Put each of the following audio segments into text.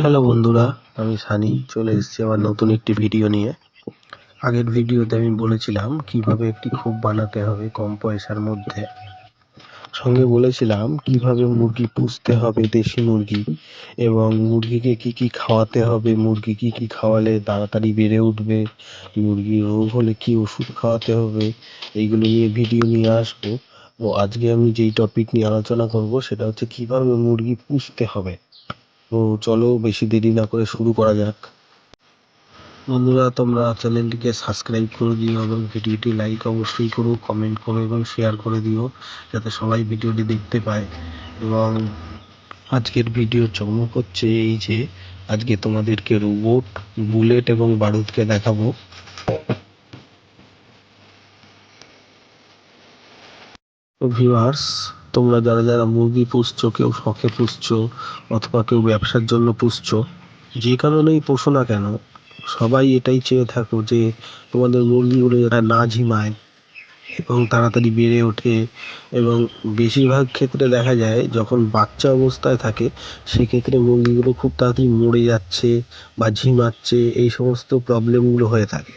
Hello বন্ধুরা, আমি সানি। চলে এসেছি আবার নতুন একটি ভিডিও নিয়ে। আগের ভিডিওতে আমি বলেছিলাম কীভাবে একটি খোপ বানাতে হবে কম পয়সার মধ্যে। সঙ্গে বলেছিলাম কীভাবে মুরগি পুষতে হবে দেশি মুরগি এবং মুরগিকে কি কি খাওয়াতে হবে, মুরগি কি কি খাওয়ালে তাড়াতাড়ি বেড়ে উঠবে মুরগি রোগ হলে কি ওষুধ খাওয়াতে হবে, এইগুলো নিয়ে ভিডিও নিয়ে আসব। ও আজকে আমি যেই টপিক নিয়ে আলোচনা করব সেটা হচ্ছে কীভাবে মুরগি পুষতে হবে। তো চলো বেশি দেরি না করে শুরু করা যাক। বন্ধুরা, তোমরা চ্যানেলটিকে সাবস্ক্রাইব করে দিও এবং ভিডিওটি লাইক অবশ্যই করো কমেন্ট করো এবং শেয়ার করে দিও যাতে সবাই ভিডিওটি দেখতে পায়। এবং আজকের ভিডিও চমক হচ্ছে এই যে, আজকে তোমাদেরকে রোবট বুলেট এবং বারুদকে দেখাবো। ভিউয়ার্স তোমরা যারা যারা মুরগি পুষছো, কেউ শখে পুষছো, অথবা কেউ ব্যবসার জন্য পুষছো, যে কারণেই পোষো না কেন, সবাই এটাই চেয়ে থাকো যে তোমাদের মুরগিগুলো যারা না ঝিমায় এবং তাড়াতাড়ি বেড়ে ওঠে এবং বেশিরভাগ ক্ষেত্রে দেখা যায় যখন বাচ্চা অবস্থায় থাকে, সেক্ষেত্রে মুরগিগুলো খুব তাড়াতাড়ি মরে যাচ্ছে বা ঝিমাচ্ছে, এই সমস্ত প্রবলেমগুলো হয়ে থাকে।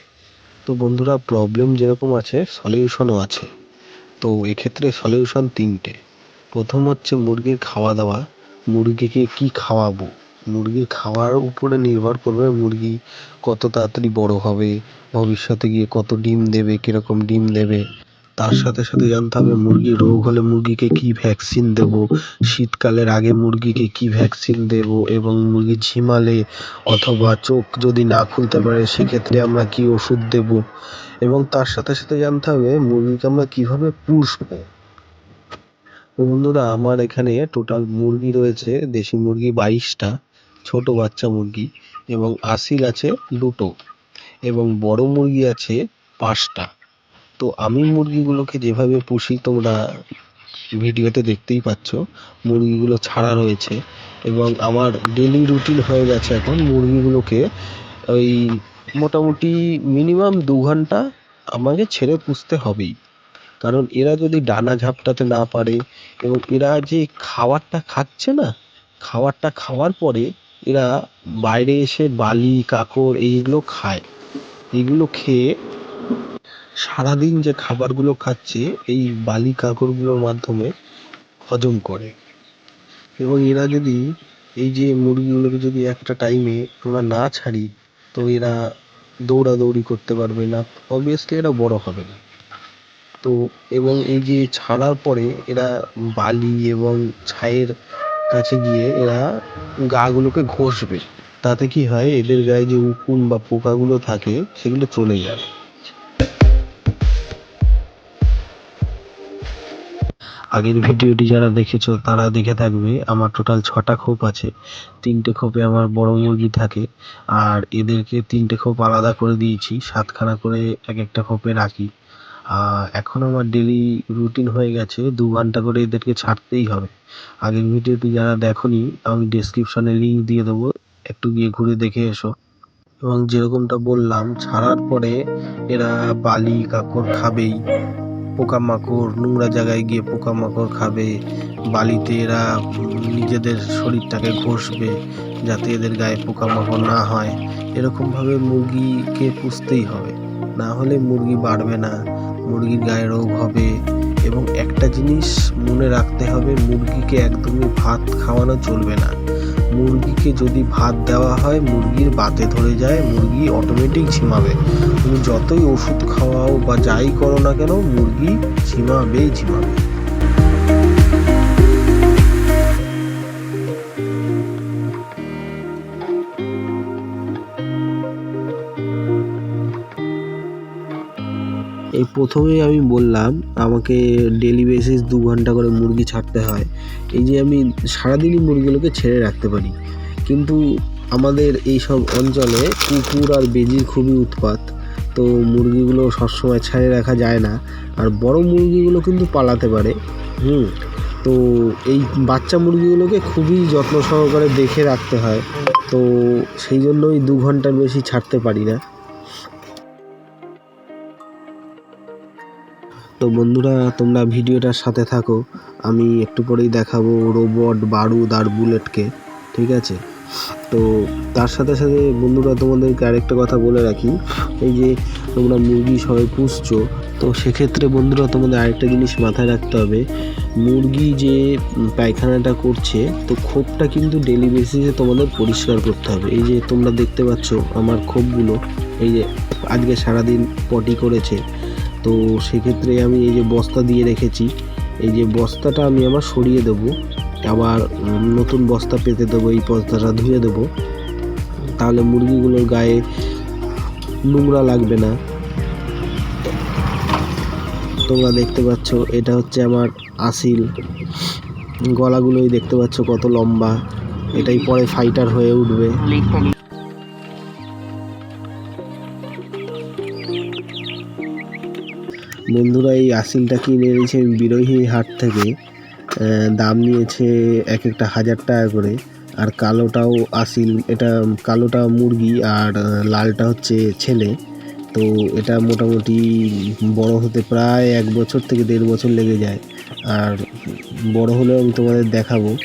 তো বন্ধুরা প্রবলেম যেরকম আছে সলিউশনও আছে। তো এক্ষেত্রে সলিউশন তিনটে। প্রথম হচ্ছে মুরগির খাওয়া দাওয়া। মুরগিকে কি খাওয়াবো? মুরগির খাওয়ার উপরে নির্ভর করবে মুরগি কত তাড়াতাড়ি বড় হবে, ভবিষ্যতে গিয়ে কত ডিম দেবে, কীরকম ডিম দেবে। তার সাথে সাথে জানতে হবে মুরগির রোগ হলে মুরগিকে কী ভ্যাকসিন দেব? শীতকালের আগে মুরগিকে কী ভ্যাকসিন দেব? এবং মুরগি ঝিমালে অথবা চোখ যদি না খুলতে পারে, সেক্ষেত্রে আমরা কী ওষুধ দেব? এবং তার সাথে সাথে জানতে হবে, মুরগিকে আমরা কীভাবে পুষবো তো বন্ধুরা, আমার এখানে টোটাল মুরগি রয়েছে, দেশি মুরগি বাইশটা, ছোট বাচ্চা মুরগি, এবং আসিল আছে দুটো এবং বড় মুরগি আছে পাঁচটা। তো আমি মুরগিগুলোকে যেভাবে পুষি, তোমরা ভিডিওতে দেখতেই পাচ্ছ, মুরগিগুলো ছাড়া রয়েছে এবং আমার ডেলি রুটিন হয়ে গেছে এখন মুরগিগুলোকে ওই মোটামুটি মিনিমাম দু ঘণ্টা আমাকে ছেড়ে পুষতে হবেই। কারণ এরা যদি ডানা ঝাপটাতে না পারে এবং এরা যে খাবারটা খাচ্ছে না, খাবারটা খাওয়ার পরে এরা বাইরে এসে বালি, কাঁকড়, এইগুলো খায়। এইগুলো খেয়ে সারাদিন যে খাবারগুলো খাচ্ছে, এই বালি কাঁকড়গুলোর মাধ্যমে হজম করে। এবং এরা যদি এই যে মুরগিগুলোকে যদি একটা টাইমে আমরা না ছাড়ি, তো এরা দৌড়াদৌড়ি করতে পারবে না। অবভিয়াসলি এরা বড় হবে না। তো এবং এই যে ছাড়ার পরে এরা বালি এবং ছাইয়ের কাছে গিয়ে এরা গাগুলোকে ঘষবে। তাতে কি হয়, এদের গায়ে যে উকুন বা পোকাগুলো থাকে, সেগুলো চলে যায়। আগের ভিডিওটি যারা দেখেছ, তারা দেখে থাকবে, আমার টোটাল ছটা খোপ আছে। তিনটে খোপে আমার বড় মুরগি থাকে, আর এদেরকে তিনটে খোপ আলাদা করে দিয়েছি, সাতখানা করে এক একটা খোপে রাখি। এখন আমার ডেলি রুটিন হয়ে গেছে, দু ঘণ্টা করে এদেরকে ছাড়তেই হবে। আগের ভিডিওটি যারা দেখোনি, আমি ডেসক্রিপশনে লিঙ্ক দিয়ে দেবো, একটু গিয়ে ঘুরে দেখে এসো। এবং যেরকমটা বললাম, ছাড়ার পরে এরা বালি কাঁকড় খাবেই। পোকামাকড়, নোংরা জায়গায় গিয়ে পোকামাকড় খাবে। বালিতে এরা নিজেদের শরীরটাকে ঘষবে যাতে এদের গায়ে পোকামাকড় না হয়। এরকমভাবে মুরগিকে পুষতেই হবে। না হলে মুরগি বাড়বে না, মুরগির গায়ে রোগ হবে এবং একটা জিনিস মনে রাখতে হবে, মুরগিকে একদমই ভাত খাওয়ানো চলবে না। মুরগিকে যদি ভাত দেওয়া হয়, মুরগির বাতে ধরে যায়, মুরগি অটোমেটিক ঝিমাবে। তুমি যতই ওষুধ খাওয়াও বা যাই করো না কেন, মুরগি ঝিমাবেই ঝিমাবে। এই প্রথমেই আমি বললাম, আমাকে ডেলি বেসিস দু ঘণ্টা করে মুরগি ছাড়তে হয়। এই যে আমি সারাদিনই মুরগিগুলোকে ছেড়ে রাখতে পারি। কিন্তু আমাদের এই সব অঞ্চলে কুকুর আর বেজির খুবই উৎপাত। তো মুরগিগুলো সবসময় ছেড়ে রাখা যায় না। আর বড় মুরগিগুলো কিন্তু পালাতে পারে। হুম, তো এই বাচ্চা মুরগিগুলোকে খুবই যত্ন সহকারে দেখে রাখতে হয়। তো সেই জন্যই দু ঘণ্টার বেশি ছাড়তে পারি না। তো বন্ধুরা, তোমরা ভিডিওটার সাথে থাকো। আমি একটু পরেই দেখাবো রোবট বারুদ আর বুলেটকে ঠিক আছে? তো তার সাথে সাথে বন্ধুরা, তোমাদেরকে আরেকটা কথা বলে রাখি। এই যে তোমরা মুরগি সবাই পুষছো, তো সেক্ষেত্রে বন্ধুরা, তোমাদের আরেকটা জিনিস মাথায় রাখতে হবে। মুরগি যে পায়খানাটা করছে, তো খোপটা কিন্তু ডেলি বেসিসে তোমাদের পরিষ্কার করতে হবে। এই যে তোমরা দেখতে পাচ্ছ আমার খোপগুলো, এই যে আজকে সারাদিন পটি করেছে। তো সেক্ষেত্রে আমি এই যে বস্তা দিয়ে রেখেছি, এই যে বস্তাটা আমি আমার সরিয়ে দেবো, আবার নতুন বস্তা পেতে দেবো, এই বস্তাটা ধুয়ে দেবো। তাহলে মুরগিগুলোর গায়ে নোংরা লাগবে না। তোমরা দেখতে পাচ্ছ, এটা হচ্ছে আমার আসিল। গলাগুলোই দেখতে পাচ্ছ কত লম্বা। এটাই পরে ফাইটার হয়ে উঠবে। বন্ধুরা এই আসিলটা কিনে এনেছি বিরোহী হাট থেকে। দাম নিয়েছে এক একটা হাজার টাকা করে। আর কালোটাও আসিল এটা কালোটা মুরগি আর লালটা হচ্ছে ছেলে। তো এটা মোটামুটি বড় হতে প্রায় এক বছর থেকে দেড় বছর লেগে যায়। আর বড় হলেও আমি তোমাদের দেখাবো।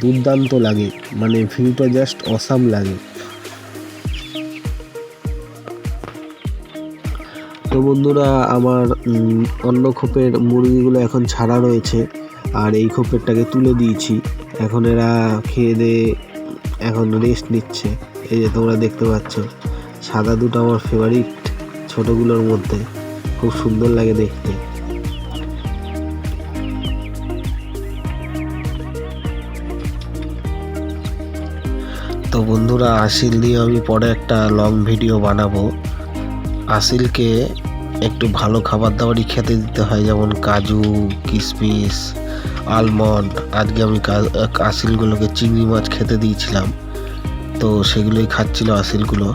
দুর্দান্ত লাগে। মানে ভিউটা জাস্ট অসাম লাগে। তো বন্ধুরা, আমার অন্য খোপের মুরগিগুলো এখন ছাড়া রয়েছে। আর এই খোপেরটাকে তুলে দিয়েছি। এখন এরা খেয়ে দিয়ে এখন রেস্ট নিচ্ছে। এই যে তোমরা দেখতে পাচ্ছ, সাদা দুটো আমার ফেভারিট ছোটগুলোর মধ্যে। খুব সুন্দর লাগে দেখতে। তো বন্ধুরা আসিল নিয়ে আমি পরে একটা লং ভিডিও বানাবো। আসিলকে একটু ভালো খাবার দাবারই খেতে দিতে হয়, যেমন কাজু কিশমিস আলমন্ড। আজকে আমি আসিলগুলোকে চিংড়ি মাছ খেতে দিয়েছিলাম। তো সেগুলোই খাচ্ছিল আসিলগুলো।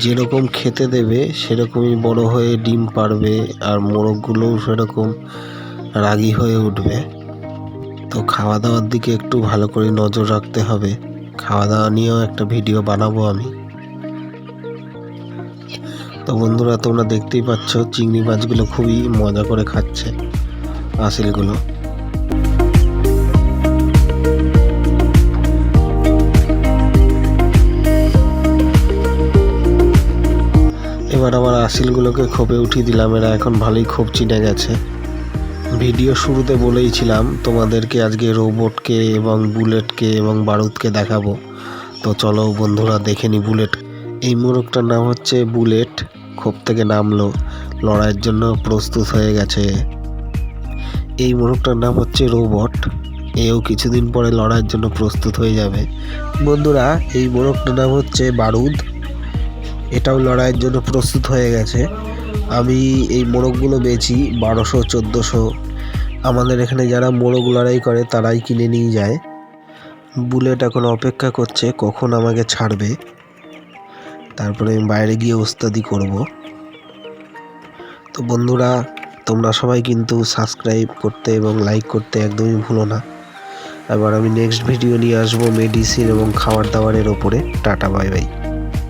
যেরকম খেতে দেবে, সেরকমই বড় হয়ে ডিম পারবে আর মোরগগুলোও সেরকম রাগী হয়ে উঠবে। তো খাওয়া দাওয়ার দিকে একটু ভালো করে নজর রাখতে হবে। খাওয়া দাওয়া নিয়েও একটা ভিডিও বানাবো আমি। তো বন্ধুরা, তোমরা দেখতেই পাচ্ছ, চিংড়ি মাছগুলো খুবই মজা করে খাচ্ছে। আসিলগুলো। এবার আমার আসিলগুলোকে খোপে উঠিয়ে দিলাম। এরা এখন ভালোই খোপ চিনে গেছে। ভিডিও শুরুতে বলেইছিলাম তোমাদেরকে আজকে রোবটকে এবং বুলেটকে এবং বারুদকে দেখাবো। তো চলো বন্ধুরা, দেখে নি বুলেট। এই মোরগটার নাম হচ্ছে বুলেট। খোপ থেকে নামলো। লড়াইয়ের জন্য প্রস্তুত হয়ে গেছে। এই মোরগটার নাম হচ্ছে রোবট। এও কিছুদিন পরে লড়াইয়ের জন্য প্রস্তুত হয়ে যাবে। বন্ধুরা, এই মোরগটার নাম হচ্ছে বারুদ। এটাও লড়াইয়ের জন্য প্রস্তুত হয়ে গেছে। আমি এই মোরগগুলো বেচি বারোশো, চোদ্দোশো। আমাদের এখানে যারা মোরগ লড়াই করে, তারাই কিনে নিয়ে যায়। বুলেট এখন অপেক্ষা করছে, কখন আমাকে ছাড়বে। তারপরে আমি বাইরে গিয়ে ওস্তাদি করব। তো বন্ধুরা, তোমরা সবাই কিন্তু সাবস্ক্রাইব করতে এবং লাইক করতে একদমই ভুলো না। এবার আমি নেক্সট ভিডিও নিয়ে আসব মেডিসিন এবং খাবার দাবারের ওপরে। Tata bye bye